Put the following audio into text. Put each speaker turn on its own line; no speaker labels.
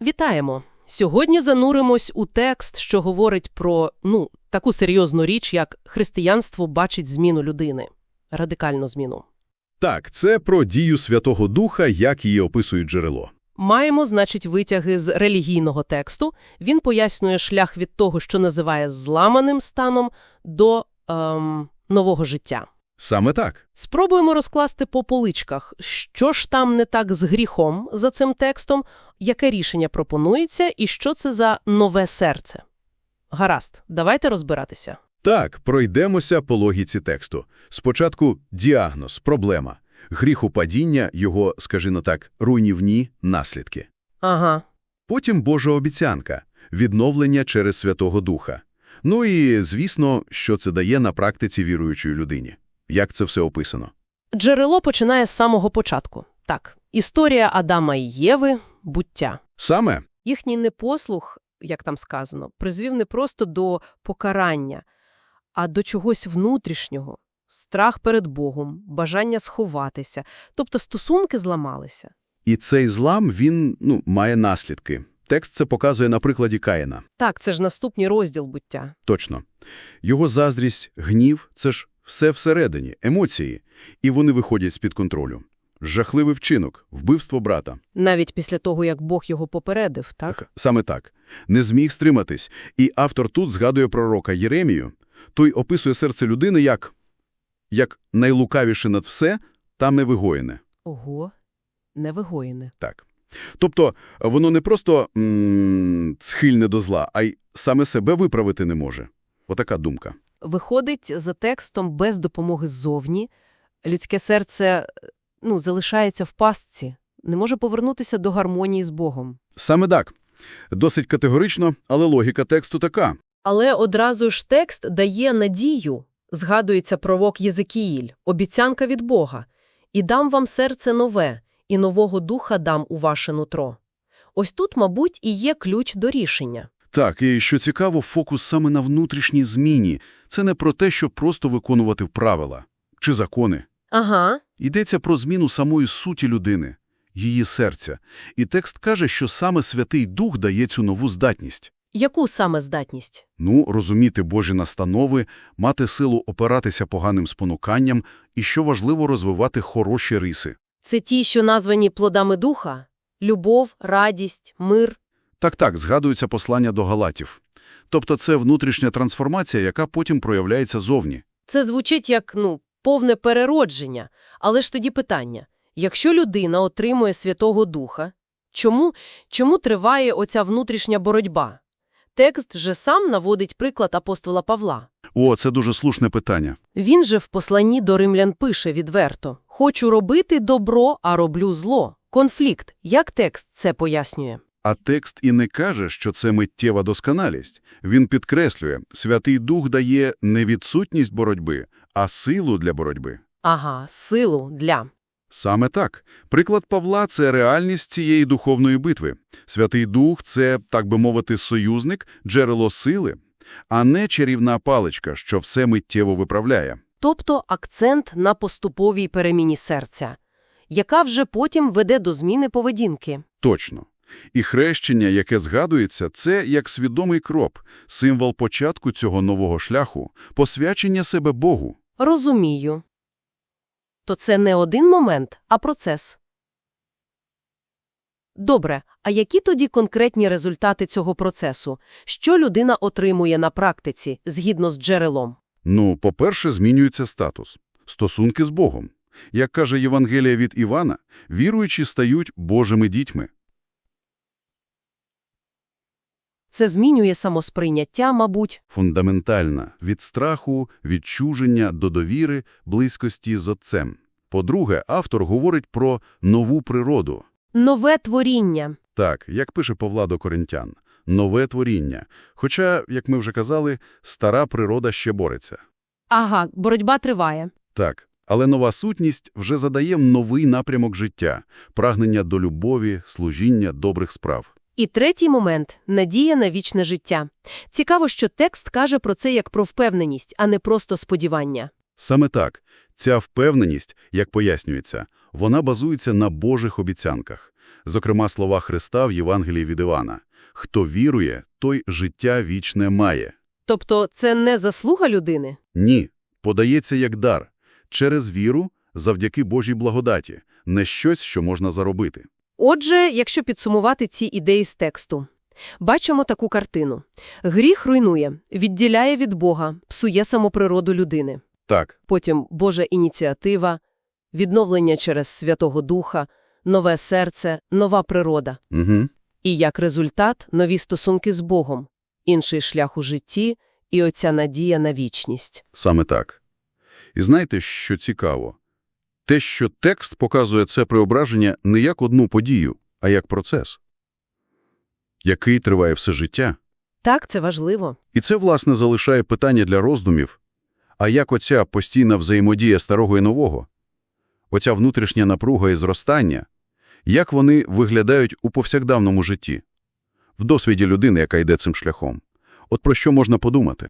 Вітаємо! Сьогодні зануримось у текст, що говорить про, ну, таку серйозну річ, як християнство бачить зміну людини. Радикальну зміну.
Так, це про дію Святого Духа, як її описує джерело.
Маємо, значить, витяги з релігійного тексту. Він пояснює шлях від того, що називає зламаним станом, до ем, нового життя.
Саме так.
Спробуємо розкласти по поличках, що ж там не так з гріхом за цим текстом, яке рішення пропонується і що це за нове серце. Гаразд, давайте розбиратися.
Так, пройдемося по логіці тексту. Спочатку діагноз, проблема. Гріхопадіння, його, скажімо так, руйнівні наслідки.
Ага.
Потім Божа обіцянка – відновлення через Святого Духа. Ну і, звісно, що це дає на практиці віруючої людині. Як це все описано?
Джерело починає з самого початку. Так, історія Адама і Єви – буття.
Саме
Їхній непослух, як там сказано, призвів не просто до покарання, а до чогось внутрішнього. Страх перед Богом, бажання сховатися. Тобто стосунки зламалися.
І цей злам, він, ну, має наслідки. Текст це показує на прикладі Каїна.
Так, це ж наступний розділ буття.
Точно. Його заздрість, гнів – це ж все всередині, емоції. І вони виходять з-під контролю. Жахливий вчинок, вбивство брата.
Навіть після того, як Бог його попередив, так?
Саме так. Не зміг стриматись. І автор тут згадує пророка Єремію. Той описує серце людини як, як найлукавіше над все та невигоєне.
Ого, невигоїне.
Так. Тобто воно не просто м схильне до зла, а й саме себе виправити не може. Отака думка.
Виходить, за текстом без допомоги ззовні, людське серце ну, залишається в пастці, не може повернутися до гармонії з Богом.
Саме так. Досить категорично, але логіка тексту така.
Але одразу ж текст дає надію. Згадується пророк Єзекіїль, обіцянка від Бога. «І дам вам серце нове, і нового духа дам у ваше нутро». Ось тут, мабуть, і є ключ до рішення.
Так, і що цікаво, фокус саме на внутрішній зміні. Це не про те, щоб просто виконувати правила чи закони.
Ага,
Йдеться про зміну самої суті людини, її серця. І текст каже, що саме Святий Дух дає цю нову здатність.
яку саме здатність?
Ну, розуміти Божі настанови, мати силу опиратися поганим спонуканням і, що важливо, розвивати хороші риси.
Це ті, що названі плодами духа? Любов, радість, мир.
Так-так, згадується послання до Галатів. Тобто це внутрішня трансформація, яка потім проявляється зовні.
Це звучить як, ну, повне переродження. Але ж тоді питання. Якщо людина отримує Святого Духа, чому, чому триває оця внутрішня боротьба? Текст же сам наводить приклад апостола Павла.
О, це дуже слушне питання.
Він же в посланні до римлян пише відверто «Хочу робити добро, а роблю зло». Конфлікт. Як текст це пояснює?
А текст і не каже, що це миттєва досконалість. Він підкреслює, Святий Дух дає не відсутність боротьби, а силу для боротьби.
Ага, силу для.
Саме так. Приклад Павла – це реальність цієї духовної битви. Святий Дух – це, так би мовити, союзник, джерело сили, а не чарівна паличка, що все миттєво виправляє.
Тобто акцент на поступовій переміні серця, яка вже потім веде до зміни поведінки.
Точно. І хрещення, яке згадується, це як свідомий кроп, символ початку цього нового шляху, посвячення себе Богу.
Розумію. То це не один момент, а процес. Добре, а які тоді конкретні результати цього процесу? Що людина отримує на практиці, згідно з джерелом?
Ну, по-перше, змінюється статус. Стосунки з Богом. Як каже Євангелія від Івана, віруючі стають Божими дітьми.
Це змінює самосприйняття, мабуть.
Фундаментальна – від страху, відчуження до довіри, близькості з Отцем. По-друге, автор говорить про нову природу.
Нове творіння.
Так, як пише Павла до Коринтян, нове творіння. Хоча, як ми вже казали, стара природа ще бореться.
Ага, боротьба триває.
Так, але нова сутність вже задає новий напрямок життя, прагнення до любові, служіння, добрих справ.
І третій момент – надія на вічне життя. Цікаво, що текст каже про це як про впевненість, а не просто сподівання.
Саме так, ця впевненість, як пояснюється, вона базується на Божих обіцянках. Зокрема, слова Христа в Євангелії від Івана. «Хто вірує, той життя вічне має».
Тобто це не заслуга людини?
Ні, подається як дар. Через віру, завдяки Божій благодаті. Не щось, що можна заробити.
Отже, якщо підсумувати ці ідеї з тексту, бачимо таку картину. Гріх руйнує, відділяє від Бога, псує самоприроду людини.
Так,
Потім Божа ініціатива, відновлення через Святого Духа, нове серце, нова природа.
угу.
І як результат – нові стосунки з Богом, інший шлях у житті і оця надія на вічність.
саме так. І знаєте, що цікаво? Те, що текст показує це преображення не як одну подію, а як процес, який триває все життя.
Так, це важливо.
І це, власне, залишає питання для роздумів. А як оця постійна взаємодія старого і нового? Оця внутрішня напруга і зростання? Як вони виглядають у повсякденному житті? В досвіді людини, яка йде цим шляхом? От про що можна подумати?